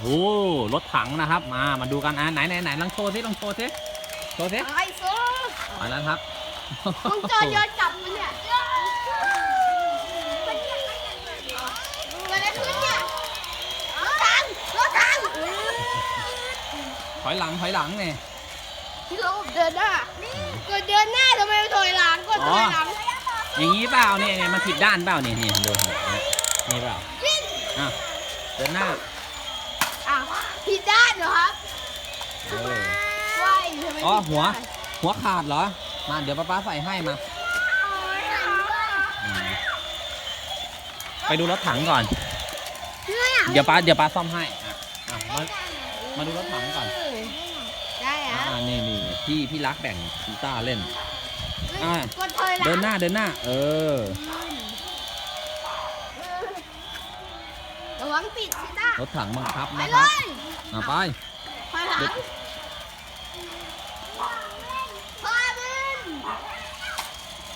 โอ้รถถังนะครับ มา มาดูกันอะไหนไหนไหนลองโชว์สิลองโชว์สิโชว์สิไอ้โซ่มาแล้วครับมึงเจอย้อนกลับมันเนี่ยเกิดอะไรขึ้นเนี่ยรถถังรถถังถอยหลังถอยหลังเนี่ยที่เราเดินหน้าก็เดินหน้าทำไมถอยหลังก็ถอยหลัง อย่างนี้เปล่าเนี่ยเนี่ยมันผิดด้านเปล่าเนี่ยนี่ดูนี่เปล่าอะเดินหน้า อะผิดด้านเหรอครับเออว่ายทำไมอ๋อผิดหัว ด้านหัวขาดเหรอ มาเดี๋ยวป้าป้าใส่ให้มาอืมไปดูรถถังก่อน เดี๋ยวป้าเดี๋ยวป้าซ่อมให้อะอะมามาดูรถถังก่อนได้อะอ่านี่นี่พี่พี่รักแบ่งกีตาร์เล่น อะ กดถอยหลังเดินหน้าเดินหน้า เออ ระวังปิดสิต้ารถถังบังคับไปนะเลครับยอะไปถอยหลังพ่อมึง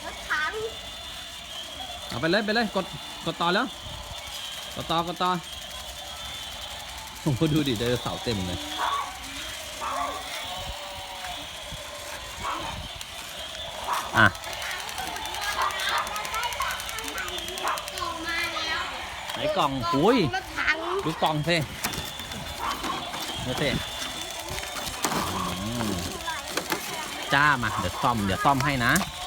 รถถังเอาไปเลยไปเลยกดกดต่อแล้วกดต่อกดต่อโอ้โหดูดิไดโนเสาร์เต็มเลยอะ ออกมาแล้ว ไห นกล่องหุยรถถังดูกล่องสิดูสิอืมจ้ามา เดี๋ยวซ่อม เดี๋ยวซ่อมให้นะร